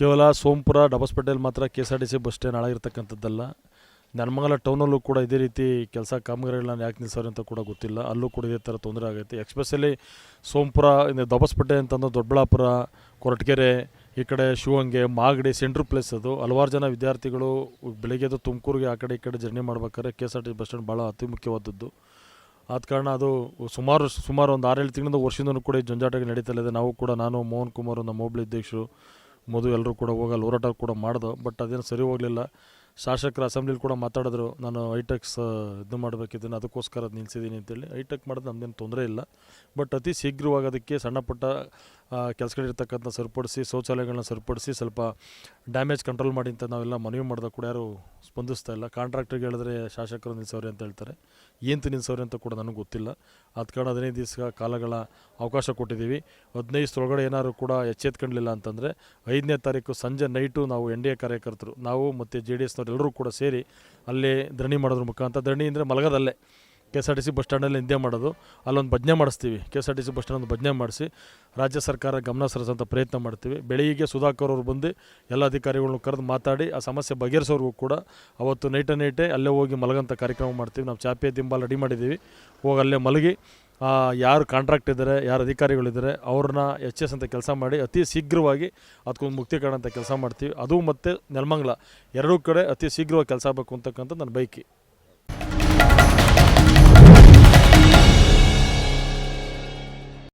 ಕೇವಲ ಸೋಂಪುರ ಡಬಸ್ಪೇಟೆಯಲ್ಲಿ ಮಾತ್ರ K S R T C bus stand ಹಾಳಾಗಿರ್ತಕ್ಕಂಥದ್ದಲ್ಲ Nelamangala ಟೌನಲ್ಲೂ ಕೂಡ ಇದೇ ರೀತಿ ಕೆಲಸ ಕಾಮಗಾರಿಗಳನ್ನ ಯಾಕೆ ನಿಲ್ಸೋರು ಅಂತ ಕೂಡ ಗೊತ್ತಿಲ್ಲ. ಅಲ್ಲೂ ಕೂಡ ಇದೇ ಥರ ತೊಂದರೆ ಆಗೈತೆ. ಎಕ್ಸ್ಪೆಷಲಿ ಸೋಂಪುರ ಇಂದ ದಬಸ್ಪೇಟೆ ಅಂತಂದು ದೊಡ್ಡಬಳ್ಳಾಪುರ ಕೊರಟಗೆರೆ, ಈ ಕಡೆ ಶಿವಂಗೆ ಮಾಗಡಿ ಸೆಂಟ್ರ್ ಪ್ಲೇಸ್ ಅದು. ಹಲವಾರು ಜನ ವಿದ್ಯಾರ್ಥಿಗಳು ಬೆಳಗ್ಗೆದು ತುಮಕೂರಿಗೆ ಆ ಕಡೆ ಈ ಕಡೆ ಜರ್ನಿ ಮಾಡ್ಬೇಕಾದ್ರೆ K S R T bus stand ಭಾಳ ಅತಿ ಮುಖ್ಯವಾದದ್ದು. ಆದ ಕಾರಣ ಅದು ಸುಮಾರು ಸುಮಾರು ಒಂದು ಆರೇಳು ತಿಂಗಳಿಂದ ವರ್ಷದಿಂದಲೂ ಕೂಡ ಈ ನಡೀತಾ ಇದೆ ನಾವು ಕೂಡ, ನಾನು, ಮೋಹನ್ ಕುಮಾರ್, ನಮ್ಮ ಹೋಬಳಿ ಅಧ್ಯಕ್ಷರು ಮಧು ಎಲ್ಲರೂ ಕೂಡ ಹೋಗಲ್ಲ ಹೋರಾಟ ಕೂಡ ಮಾಡ್ದು ಬಟ್ ಅದೇನು ಸರಿ ಹೋಗಲಿಲ್ಲ. ಶಾಸಕರ ಅಸೆಂಬ್ಲಿಲಿ ಕೂಡ ಮಾತಾಡಿದ್ರು, ನಾನು ಐಟೆಕ್ಸ್ ಇದು ಮಾಡಬೇಕಿದ್ದೀನಿ ಅದಕ್ಕೋಸ್ಕರ ಅದು ನಿಲ್ಸಿದ್ದೀನಿ ಅಂತೇಳಿ. ಐಟೆಕ್ ಮಾಡೋದು ನಮ್ದೇನು ತೊಂದರೆ ಇಲ್ಲ. ಬಟ್ ಅತಿ ಶೀಘ್ರವಾಗಿ ಅದಕ್ಕೆ ಸಣ್ಣ ಪುಟ್ಟ ಕೆಲಸಗಳಿರ್ತಕ್ಕಂಥ ಸರಿಪಡಿಸಿ, ಶೌಚಾಲಯಗಳನ್ನ ಸರಿಪಡಿಸಿ ಸ್ವಲ್ಪ ಡ್ಯಾಮೇಜ್ ಕಂಟ್ರೋಲ್ ಮಾಡಿ ಅಂತ ನಾವೆಲ್ಲ ಮನವಿ ಮಾಡಿದಾಗ ಕೂಡ ಯಾರು ಸ್ಪಂದಿಸ್ತಾ ಇಲ್ಲ. ಕಾಂಟ್ರಾಕ್ಟ್ರಿಗೆ ಹೇಳಿದ್ರೆ ಶಾಸಕರು ನಿಲ್ಲಿಸೋರಿ ಅಂತ ಹೇಳ್ತಾರೆ. ಏನು ನಿಲ್ಲಿಸೋರಿ ಅಂತ ಕೂಡ ನನಗೆ ಗೊತ್ತಿಲ್ಲ. ಆದ ಕಾರಣ ಹದಿನೈದು ದಿವಸ ಕಾಲಗಳ ಅವಕಾಶ ಕೊಟ್ಟಿದ್ದೀವಿ. ಹದಿನೈದು ಒಳಗಡೆ ಏನಾದ್ರು ಕೂಡ ಎಚ್ಚೆತ್ಕೊಂಡಿಲ್ಲ ಅಂತಂದರೆ ಐದನೇ ತಾರೀಕು ಸಂಜೆ ನೈಟು ನಾವು ಎನ್ ಡಿ ಎ ಕಾರ್ಯಕರ್ತರು, ನಾವು ಮತ್ತು ಜೆ ಡಿ ಎಸ್ನವ್ರು ಎಲ್ಲರೂ ಕೂಡ ಸೇರಿ ಅಲ್ಲಿ ಧರಣಿ ಮಾಡೋದ್ರ ಮುಖಾಂತರ, ಧರಣಿ ಅಂದರೆ ಮಲಗದಲ್ಲೇ. K S R T C bus ಸ್ಟ್ಯಾಂಡಲ್ಲಿ ನಿಂದೆ ಮಾಡೋದು. ಅಲ್ಲೊಂದು ಭಜನೆ ಮಾಡಿಸ್ತೀವಿ. K S R T C bus stand ಒಂದು ಭಜನೆ ಮಾಡಿಸಿ ರಾಜ್ಯ ಸರ್ಕಾರ ಗಮನ ಸರಿಸೋಂಥ ಪ್ರಯತ್ನ ಮಾಡ್ತೀವಿ. ಬೆಳಿಗ್ಗೆ ಸುಧಾಕರ್ ಅವರು ಬಂದು ಎಲ್ಲ ಅಧಿಕಾರಿಗಳನ್ನು ಕರೆದು ಮಾತಾಡಿ, ಆ ಸಮಸ್ಯೆ ಬಗೆಹರಿಸೋರಿಗೂ ಕೂಡ ಅವತ್ತು ನೈಟ ನೈಟೇ ಅಲ್ಲೇ ಹೋಗಿ ಮಲಗಂಥ ಕಾರ್ಯಕ್ರಮ ಮಾಡ್ತೀವಿ. ನಾವು ಚಾಪೆ ದಿಂಬಾಲ್ ರೆಡಿ ಮಾಡಿದ್ದೀವಿ. ಹೋಗಿ ಅಲ್ಲೇ ಮಲಗಿ ಯಾರು ಕಾಂಟ್ರಾಕ್ಟ್ ಇದ್ದಾರೆ, ಯಾರು ಅಧಿಕಾರಿಗಳಿದ್ದಾರೆ, ಅವ್ರನ್ನ ಎಚ್ ಎಸ್ ಅಂತ ಕೆಲಸ ಮಾಡಿ ಅತಿ ಶೀಘ್ರವಾಗಿ ಅದಕ್ಕೊಂದು ಮುಕ್ತಿ ಅಂತ ಕೆಲಸ ಮಾಡ್ತೀವಿ. ಅದು ಮತ್ತು ನೆಲಮಂಗ್ಲ. ಎರಡೂ ಕಡೆ ಅತಿ ಶೀಘ್ರವಾಗಿ ಕೆಲಸ ಆಗಬೇಕು ಅಂತಕ್ಕಂಥ ನನ್ನ ಬೈಕಿ